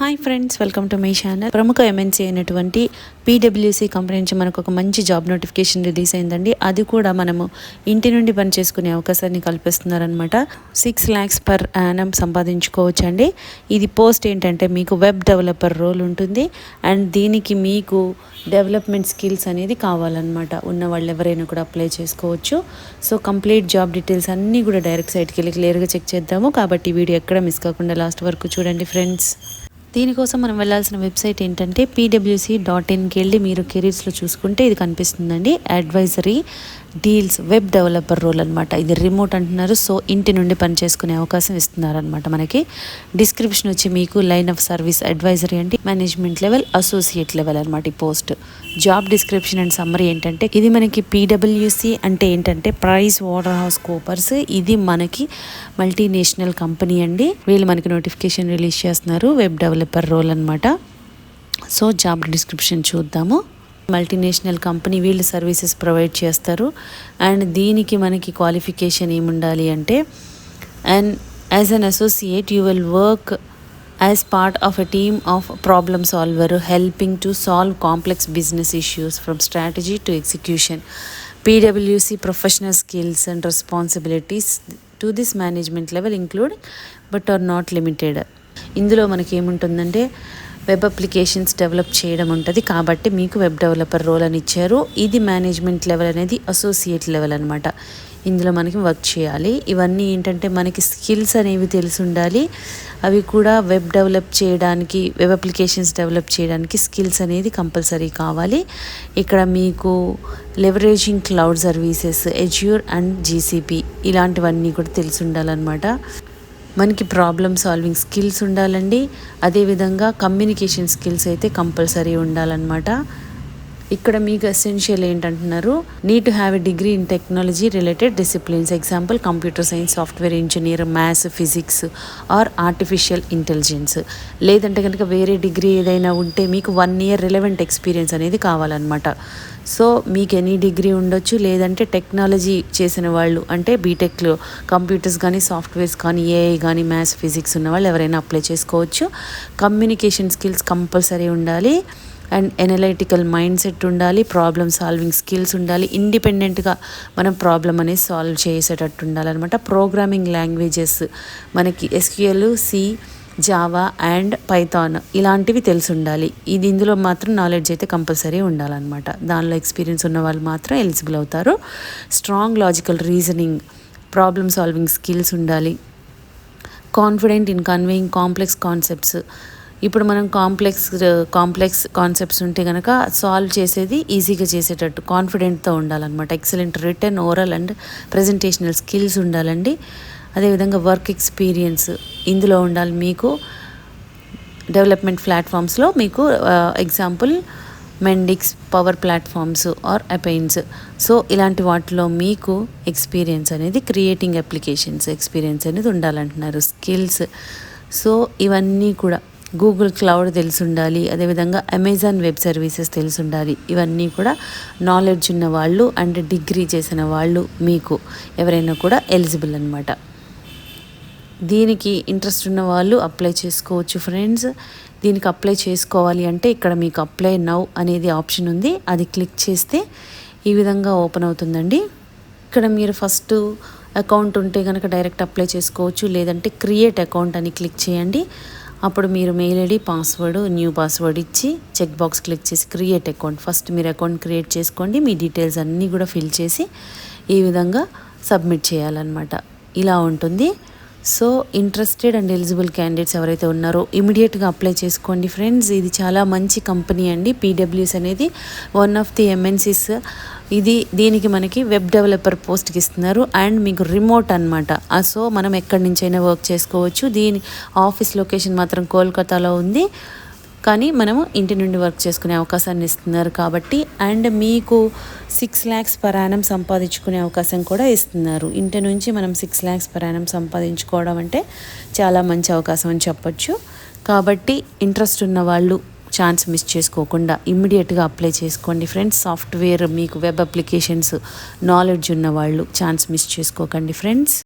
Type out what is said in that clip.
Hi friends welcome to my channel ప్రముఖ MNC అయినటువంటి పీడబ్ల్యూసీ కంపెనీ నుంచి మనకు ఒక మంచి జాబ్ నోటిఫికేషన్ రిలీజ్ అయిందండి. అది కూడా మనము ఇంటి నుండి పని చేసుకునే అవకాశాన్ని కల్పిస్తున్నారనమాట సిక్స్ ల్యాక్స్ పర్ యానం సంపాదించుకోవచ్చు అండి ఇది పోస్ట్ ఏంటంటే మీకు వెబ్ డెవలపర్ రోల్ ఉంటుంది. అండ్ దీనికి మీకు డెవలప్మెంట్ స్కిల్స్ అనేది కావాలన్నమాట. ఉన్న వాళ్ళు ఎవరైనా కూడా అప్లై చేసుకోవచ్చు. సో కంప్లీట్ జాబ్ డీటెయిల్స్ అన్నీ కూడా డైరెక్ట్ సైట్కి వెళ్ళి క్లియర్గా చెక్ చేద్దాము. కాబట్టి వీడియో ఎక్కడ మిస్ కాకుండా లాస్ట్ వరకు చూడండి ఫ్రెండ్స్ దీనికోసం మనం వెళ్ళాల్సిన వెబ్సైట్ ఏంటంటే పీడబ్ల్యూసీ డాట్ ఇన్కి వెళ్ళి మీరు కెరీర్స్లో చూసుకుంటే ఇది కనిపిస్తుందండి. Advisory deals web developer role అనమాట ఇది రిమోట్ అంటున్నారు. సో ఇంటి నుండి పనిచేసుకునే అవకాశం ఇస్తున్నారనమాట మనకి. డిస్క్రిప్షన్ వచ్చి మీకు లైన్ ఆఫ్ సర్వీస్ అడ్వైజరీ అంటే మేనేజ్మెంట్ లెవెల్ అసోసియేట్ లెవెల్ అనమాట ఈ post. Job description and summary ఏంటంటే ఇది మనకి పీడబ్ల్యూసి అంటే ఏంటంటే ప్రైస్ వాటర్ హౌస్ కోపర్స్. ఇది మనకి మల్టీనేషనల్ కంపెనీ అండి. వీళ్ళు మనకి నోటిఫికేషన్ రిలీజ్ చేస్తున్నారు వెబ్ డెవలపర్ రోల్ అనమాట సో జాబ్ డిస్క్రిప్షన్ చూద్దాము. మల్టీనేషనల్ కంపెనీ వీళ్ళు సర్వీసెస్ ప్రొవైడ్ చేస్తారు. అండ్ దీనికి మనకి క్వాలిఫికేషన్ ఏముండాలి అంటే and as an associate you will work as part of a team of problem solver helping to solve complex business issues from strategy to execution పీడబ్ల్యూసి professional skills and responsibilities to this management level include but are not limited ఇందులో మనకి ఏముంటుందంటే web applications develop చేయడం ఉంటుంది. కాబట్టి మీకు web developer role అని ఇచ్చారు. ఇది మేనేజ్మెంట్ లెవెల్ అనేది అసోసియేట్ లెవెల్ అనమాట ఇందులో మనకి వర్క్ చేయాలి. ఇవన్నీ ఏంటంటే మనకి స్కిల్స్ అనేవి తెలిసి ఉండాలి అవి కూడా వెబ్ డెవలప్ చేయడానికి వెబ్ అప్లికేషన్స్ డెవలప్ చేయడానికి స్కిల్స్ అనేది కంపల్సరీ కావాలి. ఇక్కడ మీకు leveraging cloud services Azure and GCP ఇలాంటివన్నీ కూడా తెలిసి ఉండాలన్నమాట మనకి ప్రాబ్లమ్ సాల్వింగ్ స్కిల్స్ ఉండాలండి. అదేవిధంగా కమ్యూనికేషన్ స్కిల్స్ అయితే కంపల్సరీ ఉండాలన్నమాట. ఇక్కడ మీకు essential ఏంటంటున్నారు? Need to have a degree in technology related disciplines example computer science software engineer maths physics or artificial intelligence లేదంటే కనుక వేరే డిగ్రీ ఏదైనా ఉంటే మీకు వన్ ఇయర్ రిలవెంట్ ఎక్స్పీరియన్స్ అనేది కావాలన్నమాట. సో మీకు ఎనీ డిగ్రీ ఉండొచ్చు. లేదంటే టెక్నాలజీ చేసిన వాళ్ళు అంటే బీటెక్లో కంప్యూటర్స్ కానీ సాఫ్ట్వేర్స్ కానీ ఏఐ కానీ మ్యాథ్స్ ఫిజిక్స్ ఉన్న వాళ్ళు ఎవరైనా అప్లై చేసుకోవచ్చు. కమ్యూనికేషన్ స్కిల్స్ కంపల్సరీ ఉండాలి. అండ్ ఎనలైటికల్ మైండ్ సెట్ ఉండాలి ప్రాబ్లమ్ సాల్వింగ్ స్కిల్స్ ఉండాలి ఇండిపెండెంట్గా మనం ప్రాబ్లం అనేది సాల్వ్ చేసేటట్టు ఉండాలన్నమాట. ప్రోగ్రామింగ్ లాంగ్వేజెస్ మనకి SQL C Java and Python ఇలాంటివి తెలిసి ఉండాలి ఇది ఇందులో మాత్రం నాలెడ్జ్ అయితే కంపల్సరీ ఉండాలన్నమాట. దానిలో ఎక్స్పీరియన్స్ ఉన్న వాళ్ళు మాత్రం ఎలిజిబుల్ అవుతారు. Strong logical reasoning problem solving skills ఉండాలి. Confident in conveying complex concepts ఇప్పుడు మనం కాంప్లెక్స్ కాంప్లెక్స్ కాన్సెప్ట్స్ ఉంటే కనుక సాల్వ్ చేసేది ఈజీగా చేసేటట్టు కాన్ఫిడెంట్తో ఉండాలన్నమాట. Excellent written oral and presentational skills ఉండాలండి. అదేవిధంగా వర్క్ ఎక్స్పీరియన్స్ ఇందులో ఉండాలి మీకు. డెవలప్మెంట్ ప్లాట్ఫామ్స్లో మీకు example Mendix power platforms or Appians so ఇలాంటి వాటిలో మీకు ఎక్స్పీరియన్స్ అనేది క్రియేటింగ్ అప్లికేషన్స్ ఎక్స్పీరియన్స్ అనేది ఉండాలంటున్నారు. స్కిల్స్ సో ఇవన్నీ కూడా గూగుల్ క్లౌడ్ తెలిసి ఉండాలి అదేవిధంగా అమెజాన్ వెబ్ సర్వీసెస్ తెలిసి ఉండాలి ఇవన్నీ కూడా నాలెడ్జ్ ఉన్న వాళ్ళు అండ్ డిగ్రీ చేసిన వాళ్ళు మీకు ఎవరైనా కూడా ఎలిజిబుల్ అనమాట దీనికి ఇంట్రెస్ట్ ఉన్న వాళ్ళు అప్లై చేసుకోవచ్చు ఫ్రెండ్స్ దీనికి అప్లై చేసుకోవాలి అంటే ఇక్కడ మీకు అప్లై నౌ అనేది ఆప్షన్ ఉంది. అది క్లిక్ చేస్తే ఈ విధంగా ఓపెన్ అవుతుందండి. ఇక్కడ మీరు ఫస్ట్ అకౌంట్ ఉంటే కనుక డైరెక్ట్ అప్లై చేసుకోవచ్చు లేదంటే క్రియేట్ అకౌంట్ అని క్లిక్ చేయండి. అప్పుడు మీరు mail ID password new password ఇచ్చి చెక్ బాక్స్ క్లిక్ చేసి క్రియేట్ అకౌంట్ ఫస్ట్ మీరు అకౌంట్ క్రియేట్ చేసుకోండి. మీ డీటెయిల్స్ అన్నీ కూడా ఫిల్ చేసి ఈ విధంగా సబ్మిట్ చేయాలన్నమాట. ఇలా ఉంటుంది. So interested and eligible candidates ఎవరైతే ఉన్నారో ఇమీడియట్గా అప్లై చేసుకోండి ఫ్రెండ్స్ ఇది చాలా మంచి కంపెనీ అండి. పీడబ్ల్యూస్ అనేది వన్ ఆఫ్ ది ఎంఎన్సీస్ ఇది దీనికి మనకి వెబ్ డెవలపర్ పోస్ట్కి ఇస్తున్నారు. అండ్ మీకు రిమోట్ అనమాట సో మనం ఎక్కడి నుంచైనా వర్క్ చేసుకోవచ్చు. దీని ఆఫీస్ లొకేషన్ మాత్రం కోల్కతాలో ఉంది. కానీ మనము ఇంటి నుండి వర్క్ చేసుకునే అవకాశాన్ని ఇస్తున్నారు కాబట్టి అండ్ మీకు సిక్స్ ల్యాక్స్ పరాణం సంపాదించుకునే అవకాశం కూడా ఇస్తున్నారు. ఇంటి నుంచి మనం సిక్స్ ల్యాక్స్ పరాణం సంపాదించుకోవడం అంటే చాలా మంచి అవకాశం అని చెప్పొచ్చు. కాబట్టి ఇంట్రెస్ట్ ఉన్న వాళ్ళు ఛాన్స్ మిస్ చేసుకోకుండా ఇమ్మీడియట్గా అప్లై చేసుకోండి. ఫ్రెండ్స్ సాఫ్ట్వేర్ మీకు వెబ్ అప్లికేషన్స్ నాలెడ్జ్ ఉన్న వాళ్ళు ఛాన్స్ మిస్ చేసుకోకండి. ఫ్రెండ్స్